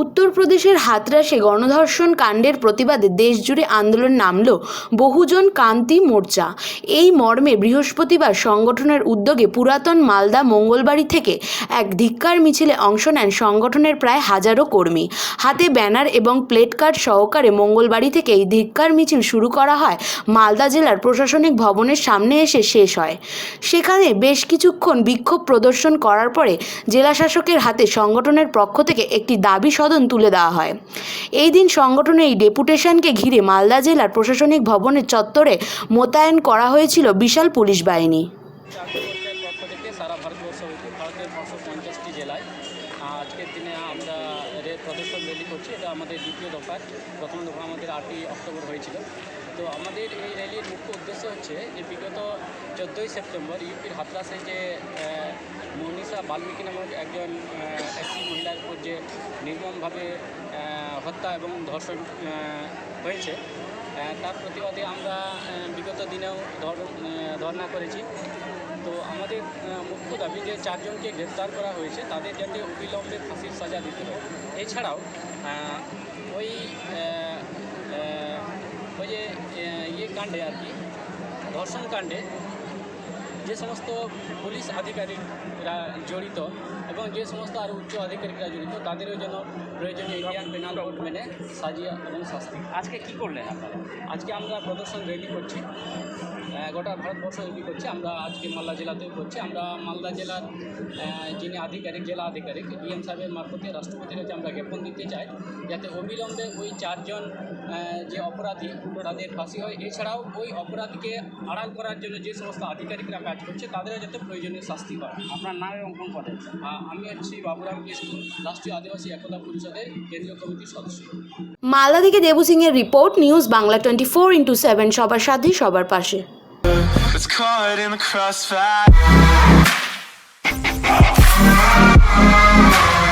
উত্তরপ্রদেশের হাতরাসে গণধর্ষণ কাণ্ডের প্রতিবাদে দেশজুড়ে আন্দোলন নামল বহুজন কান্তি মোর্চা। এই মর্মে বৃহস্পতিবার সংগঠনের উদ্যোগে পুরাতন মালদা মঙ্গলবাড়ি থেকে এক ধিক্কার মিছিলে অংশ নেন সংগঠনের প্রায় হাজারো কর্মী। হাতে ব্যানার এবং প্লেট কার্ড সহকারে মঙ্গলবাড়ি থেকে এই ধিক্কার মিছিল শুরু করা হয়। মালদা জেলার প্রশাসনিক ভবনের সামনে এসে শেষ হয়। সেখানে বেশ কিছুক্ষণ বিক্ষোভ প্রদর্শন করার পরে জেলা শাসকের হাতে সংগঠনের পক্ষ থেকে একটি দাবি সদন তুলে দেওয়া হয়। এই দিন সংগঠনের এই ডেপুটেশনকে ঘিরে মালদা জেলার প্রশাসনিক ভবনের চত্বরে মোতায়েন করা হয়েছিল বিশাল পুলিশ বাহিনী। আজকের দিনে আমরা রে প্রদর্শন র্যালি করছি। এটা আমাদের দ্বিতীয় দফা প্রথম দফা আমাদের আটই অক্টোবর হয়েছিল। তো আমাদের এই র্যালির মুখ্য উদ্দেশ্য হচ্ছে যে বিগত চোদ্দোই সেপ্টেম্বর ইউপির হাতরাসে যে মনীষা বাল্মীকি নামক একজন এসসি মহিলার উপর যে নির্মমভাবে হত্যা এবং ধর্ষণ হয়েছে তার প্রতিবাদে আমরা বিগত দিনেও ধর্ণা করেছি। তো আমাদের মুখ্য দাবি যে চারজনকে গ্রেপ্তার করা হয়েছে, তাদের যাতে অবিলম্বে ফাঁসির সাজা দিতে হবে। এছাড়াও ওই ওই যে ইয়ে কাণ্ডে আর কি, ধর্ষণ কাণ্ডে যে সমস্ত পুলিশ আধিকারিকরা জড়িত এবং যে সমস্ত আরও উচ্চ আধিকারিকরা জড়িত তাদেরও যেন প্রয়োজনীয় ইন্ডিয়ান পেনাল কোড মেনে সাজিয়া এবং শাস্তি। আজকে কি করলেন আপনারা? আজকে আমরা প্রদর্শন র্যালি করছি। গোটা ভারতবর্ষ র্যালি করছি। আমরা আজকে মালদা জেলাতেও করছি। আমরা মালদা জেলার যিনি আধিকারিক জেলা আধিকারিক ডিএম সাহেবের মারফতে রাষ্ট্রপতির কাছে আমরা জ্ঞাপন দিতে চাই। যাতে অবিলম্বে ওই চারজন যে অপরাধী তাদের ফাঁসি হয়। এছাড়াও ওই অপরাধীকে আড়াল করার জন্য যে সমস্ত আধিকারিকরা কাজ করছে তাদেরও যাতে প্রয়োজনীয় শাস্তি হয় আপনার নাম এবং কোন পদে? আমি হচ্ছি বাবুরাম কিস্কু রাষ্ট্রীয় আদিবাসী একতা পরিষদের কেন্দ্রীয় কমিটির সদস্য। মালদা থেকে দেবু সিং এর report news Bangla twenty four into seven সবার সাথে সবার পাশে। It's caught in the crossfire.